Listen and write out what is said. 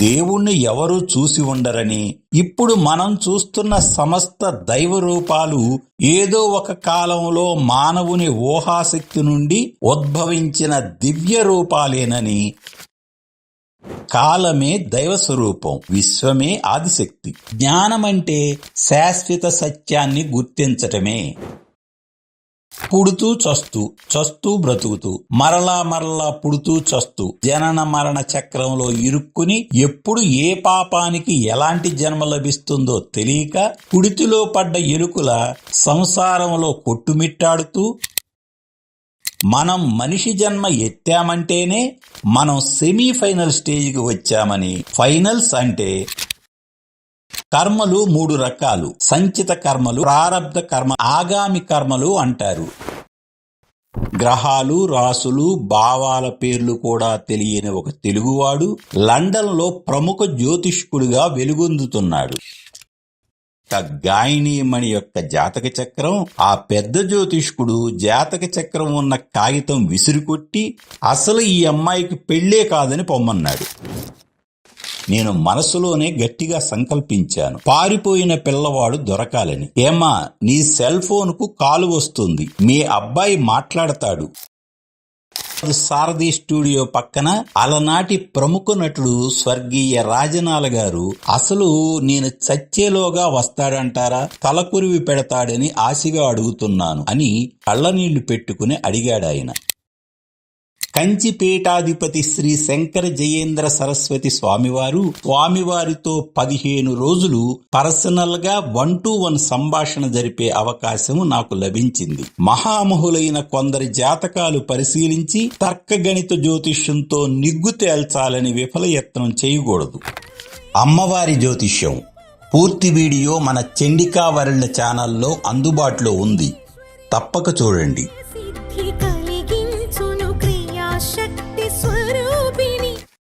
దేవుణ్ణి ఎవరూ చూసి ఉండరని. ఇప్పుడు మనం చూస్తున్న సమస్త దైవ రూపాలు ఏదో ఒక కాలంలో మానవుని ఊహాశక్తి నుండి ఉద్భవించిన దివ్య రూపాలేనని కాలమే దైవ స్వరూపం విశ్వమే ఆదిశక్తి. జ్ఞానమంటే శాశ్వత సత్యాన్ని గుర్తించటమే. పుడుతూ చస్తూ చస్తూ బ్రతుకుతూ మరలా మరలా పుడుతూ చస్తూ జనన మరణ చక్రంలో ఇరుక్కుని ఎప్పుడు ఏ పాపానికి ఎలాంటి జన్మ లభిస్తుందో తెలియక పుడితిలో పడ్డ ఎలుకల సంసారంలో కొట్టుమిట్టాడుతూ మనం మనిషి జన్మ ఎత్తామంటేనే మనం సెమీఫైనల్ స్టేజ్కి వచ్చామని ఫైనల్స్ అంటే కర్మలు మూడు రకాలు. సంచిత కర్మలు ప్రారంధ కర్మ ఆగామి కర్మలు అంటారు. గ్రహాలు రాసులు భావాల పేర్లు కూడా తెలియని ఒక తెలుగువాడు లండన్లో ప్రముఖ జ్యోతిష్కుడిగా వెలుగొందుతున్నాడు. ఒక యొక్క జాతక చక్రం ఆ పెద్ద జ్యోతిష్కుడు జాతక చక్రం ఉన్న కాగితం విసిరికొట్టి అసలు ఈ అమ్మాయికి పెళ్ళే కాదని పొమ్మన్నాడు. నేను మనసులోనే గట్టిగా సంకల్పించాను. పారిపోయిన పిల్లవాడు దొరకాలని. ఏమా నీ సెల్ ఫోన్కు కాలు వస్తుంది. మీ అబ్బాయి మాట్లాడతాడు. సారథి స్టూడియో పక్కన అలనాటి ప్రముఖ నటుడు స్వర్గీయ రాజనాల గారు అసలు నేను చచ్చేలోగా వస్తాడంటారా? తలకురివి పెడతాడని ఆశగా అడుగుతున్నాను అని కళ్ళనీళ్ళు పెట్టుకుని అడిగాడాయన. కంచిపీఠాధిపతి శ్రీ శంకర జయేంద్ర సరస్వతి స్వామివారు స్వామివారితో పదిహేను రోజులు పర్సనల్గా వన్ టు వన్ సంభాషణ జరిపే అవకాశం నాకు లభించింది. మహామహులైన కొందరి జాతకాలు పరిశీలించి తర్కగణిత జ్యోతిష్యంతో నిగ్గు తేల్చాలని విఫలయత్నం చేయకూడదు. అమ్మవారి జ్యోతిష్యం పూర్తి వీడియో మన చండికా వరల్డ్ ఛానల్లో అందుబాటులో ఉంది. తప్పక చూడండి.